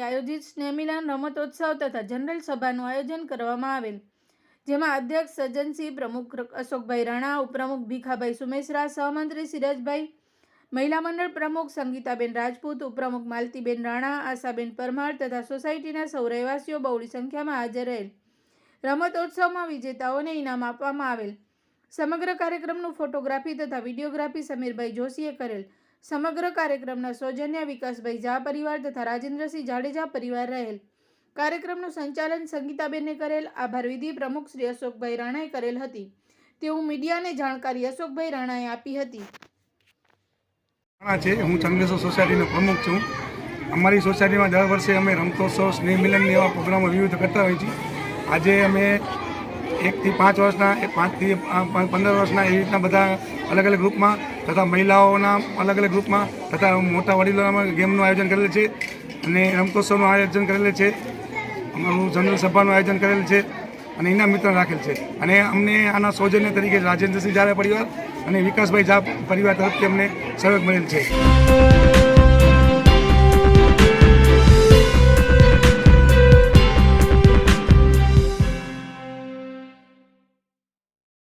આયોજિત સ્નેહમિલન રમતોત્સવ તથા જનરલ સભાનું આયોજન કરવામાં આવેલ. જેમાં અધ્યક્ષ સજ્જનસિંહ પ્રમુખ અશોકભાઈ રાણા, ઉપપ્રમુખ ભીખાભાઈ સુમેશરા, સહમંત્રી સિરાજભાઈ, મહિલા મંડળ પ્રમુખ સંગીતાબેન રાજપૂત, ઉપપ્રમુખ માલતીબેન રાણા, આશાબેન પરમાર તથા સોસાયટીના સૌ રહેવાસીઓ બહોળી સંખ્યામાં હાજર રહેલ. રમતોત્સવમાં વિજેતાઓને ઇનામ આપવામાં આવેલ. સમગ્ર કાર્યક્રમનું ફોટોગ્રાફી તથા વિડીયોગ્રાફી સમીરભાઈ જોશીએ કરેલ. સમગ્ર કાર્યક્રમના સૌજન્ય વિકાસભાઈ ઝા પરિવાર તથા રાજેન્દ્રસિંહ જાડેજા પરિવાર રહેલ. કાર્યક્રમનું સંચાલન સંગીતાબેને કરેલ, આભાર વિધિ પ્રમુખ શ્રી અશોકભાઈ રાણાએ કરેલ હતી. તેવું મીડિયાને જાણકારી અશોકભાઈ રાણાએ આપી હતી. રાણા છે, હું ચંદ્રેશ્વર સોસાયટીનો પ્રમુખ છું. અમારી સોસાયટીમાં દર વર્ષે અમે રમતોત્સવ, સ્નેહ મિલનની એવા પ્રોગ્રામો વિવિધ કરતા હોઈએ છીએ. આજે અમે એકથી પાંચ વર્ષના પાંચથી પંદર વર્ષના એવી રીતના બધા અલગ અલગ ગ્રુપમાં તથા મહિલાઓના અલગ અલગ ગ્રુપમાં તથા મોટા વડીલોના ગેમનું આયોજન કરેલું છે અને રમતોત્સવનું આયોજન કરેલું છે. અમારું જનરલ સભાનું આયોજન કરેલ છે અને ઇનામ મિત્ર રાખેલ છે. અને અમને આના સૌજન્ય તરીકે રાજેન્દ્રસિંહ ઝાલા પરિવાર અને વિકાસભાઈ ઝા પરિવાર તરફથી અમને સહયોગ મળેલ છે.